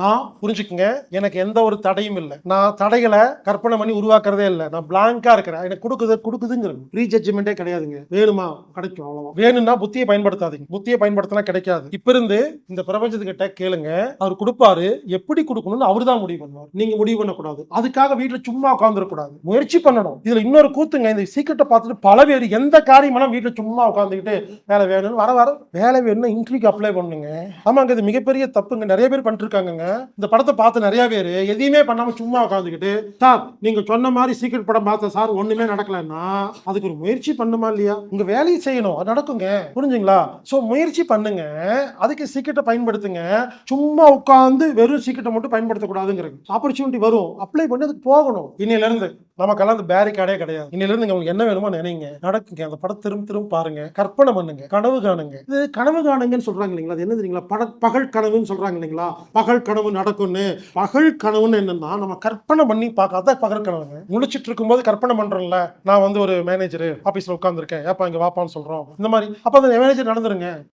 நான் புரிஞ்சுக்குங்க. எனக்கு எந்த ஒரு தடையும் இல்லை. நான் தடைகளை கற்பனை பண்ணி உருவாக்குறதே இல்லை. நான் பிளாங்கா இருக்கிறேன். எனக்கு கொடுக்குது கொடுக்குதுங்கிறது. ப்ரீ ஜட்ஜ்மெண்ட்டே கிடையாதுங்க. வேணுமா? கிடைக்கும் அவ்வளவுதான். வேணும்னா புத்தியை பயன்படுத்தாதீங்க. புத்தியை பயன்படுத்தினா கிடைக்காது. இப்ப இருந்து இந்த பிரபஞ்சத்துக்கிட்ட கேளுங்க. அவர் கொடுப்பாரு. எப்படி கொடுக்கணும்னு அவர் தான் முடிவு பண்ணுவார். நீங்க முடிவு பண்ணக்கூடாது. அதுக்காக வீட்டுல சும்மா உட்காந்துருக்கூடாது முயற்சி பண்ணணும். இதுல இன்னொரு கூத்துங்க. இந்த சீக்கிரட்டை பார்த்துட்டு பல பேர் எந்த காரியமெல்லாம் வீட்டுல சும்மா உட்காந்துக்கிட்டு வேலை வேணும்னு வர வர வேலை வேணும்னு இன்ட்ரிக்கு அப்ளை பண்ணுங்க. ஆமாங்க இது மிகப்பெரிய தப்புங்க. நிறைய பேர் பண்ணிட்டு இந்த படத்தை பார்த்து நிறைய பேர் எதையுமே பண்ணாம சும்மா உட்காந்துக்கிட்டு சார் நீங்க சொன்ன மாதிரி சீக்கிரம் படம் பார்த்த சார் ஒண்ணுமே நடக்கலன்னா அதுக்கு ஒரு முயற்சி பண்ணுமா இல்லையா? உங்க வேலையை செய்யணும் அது நடக்குங்க. புரிஞ்சுங்களா? சோ முயற்சி பண்ணுங்க. அதுக்கு சீக்கிரத்தை பயன்படுத்துங்க. சும்மா உட்காந்து வெறும் சீக்கிரத்தை மட்டும் பயன்படுத்தக்கூடாதுங்கிறது. ஆப்பர்ச்சுனிட்டி வரும். அப்ளை பண்ணி அதுக்கு போகணும். இன்னையில இருந்து நமக்கெல்லாம் அந்த பேரிகார்டே கிடையாது. இன்னிலிருந்து உங்களுக்கு என்ன வேணுமோ நினைங்க. நடக்குங்க. அந்த படம் திரும்ப திரும்ப பாருங்க. கற்பனை பண்ணுங்க. கனவு காணுங்க. இது கனவு காணுங்கன்னு சொல்றாங்க இல்லைங்களா? அது என்ன தெரியுங்களா? பட பகல் கனவுன்னு சொல்றாங்க இல்லைங்களா? பகல் கனவு நடக்கும்னு. பகல் கனவுன்னு என்னன்னா நம்ம கற்பனை பண்ணி பார்க்காத பகல் கனவுங்க. முடிச்சிட்டு இருக்கும்போது கற்பனை பண்றோம்ல நான் வந்து ஒரு மேனேஜர் ஆபீஸ்ல உட்காந்துருக்கேன் ஏப்பா இங்க வாப்பான்னு சொல்றோம். இந்த மாதிரி. அப்ப அந்த மேனேஜர் நடந்துருங்க.